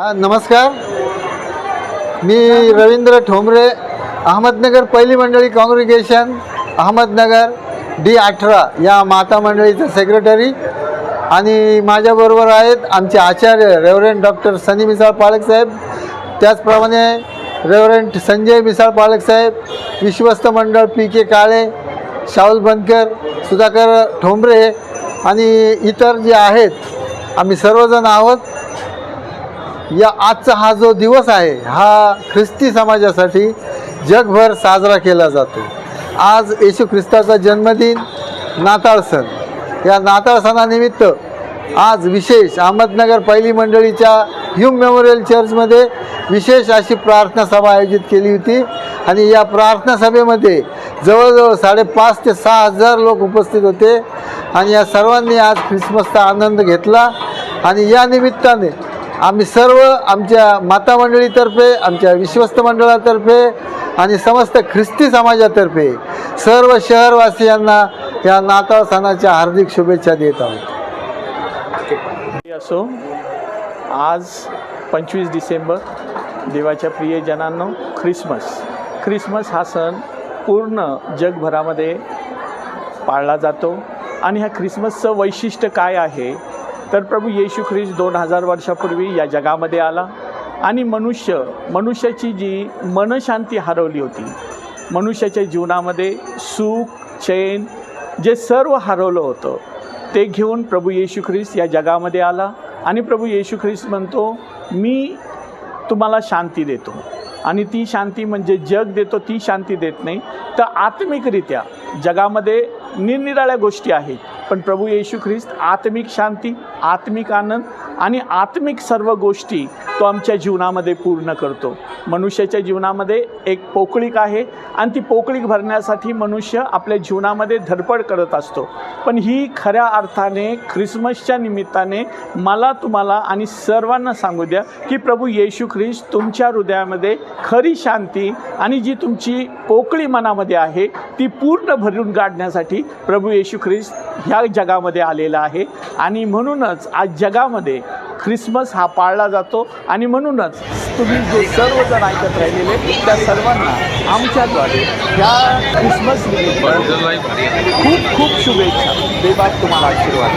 हा नमस्कार. मी रवींद्र ठोंबरे अहमदनगर पहिली मंडळी काँग्रिगेशन अहमदनगर डी अठरा या माता मंडळीचं सेक्रेटरी आणि माझ्याबरोबर आहेत आमचे आचार्य रेव्हरेंट डॉक्टर सनी मिसाळ पाळक साहेब. त्याचप्रमाणे रेव्हरेंट संजय मिसाळ पाळक साहेब विश्वस्त मंडळ पी के काळे शाहुल बनकर सुधाकर ठोंबरे आणि इतर जे आहेत आम्ही सर्वजण आहोत. या आजचा हा जो दिवस आहे हा ख्रिस्ती समाजासाठी जगभर साजरा केला जातो. आज येशू ख्रिस्ताचा जन्मदिन नाताळ सण. या नाताळ सणानिमित्त आज विशेष अहमदनगर पहिली मंडळीच्या ह्यूम मेमोरियल चर्चमध्ये विशेष अशी प्रार्थना सभा आयोजित केली होती. आणि या प्रार्थना सभेमध्ये जवळजवळ साडेपाच ते सहा हजार लोक उपस्थित होते. आणि या सर्वांनी आज ख्रिसमसचा आनंद घेतला. आणि या निमित्ताने आम्ही सर्व आमच्या माता मंडळीतर्फे आमच्या विश्वस्त मंडळातर्फे आणि समस्त ख्रिस्ती समाजातर्फे सर्व शहरवासियांना या नाताळ सणाच्या हार्दिक शुभेच्छा देत आहोत. असो आज पंचवीस डिसेंबर देवाच्या प्रियजनांनो ख्रिसमस. ख्रिसमस हा सण पूर्ण जगभरामध्ये पाळला जातो. आणि ह्या ख्रिसमसचं वैशिष्ट्य काय आहे? तर प्रभू येशू ख्रिस्त दोन हजार वर्षापूर्वी या जगामध्ये आला आणि मनुष्य मनुष्याची जी मनशांती हरवली होती मनुष्याच्या जीवनामध्ये सुख चैन जे सर्व हरवलं होतं ते घेऊन प्रभू येशू ख्रिस्त या जगामध्ये आला आणि प्रभू येशू ख्रिस्त म्हणतो मी तुम्हाला शांती देतो. आणि ती शांती म्हणजे जग देतो ती शांती देत नाही. तर आत्मिकरित्या जगामध्ये निरनिराळ्या गोष्टी आहेत. पण प्रभू येशू ख्रिस्त आत्मिक शांती आत्मिक आनंद आणि आत्मिक सर्व गोष्टी तो आमच्या जीवनामध्ये पूर्ण करतो. मनुष्याच्या जीवनामध्ये एक पोकळीक आहे आणि ती पोकळी भरण्यासाठी मनुष्य आपल्या जीवनामध्ये धडपड करत असतो. पण ही खऱ्या अर्थाने ख्रिसमसच्या निमित्ताने मला तुम्हाला आणि सर्वांना सांगू द्या की प्रभू येशू ख्रिस्त तुमच्या हृदयामध्ये खरी शांती आणि जी तुमची पोकळी मनामध्ये आहे ती पूर्ण भरून काढण्यासाठी प्रभू येशू ख्रिस्त ह्या जगामध्ये आलेला आहे. आणि म्हणूनच आज जगामध्ये ख्रिसमस हा पाळला जातो. आणि म्हणूनच तुम्ही जे सर्वजण ऐकत राहिलेले त्या सर्वांना आमच्याद्वारे या ख्रिसमस खूप खूप शुभेच्छा. देवात तुम्हाला आशीर्वाद.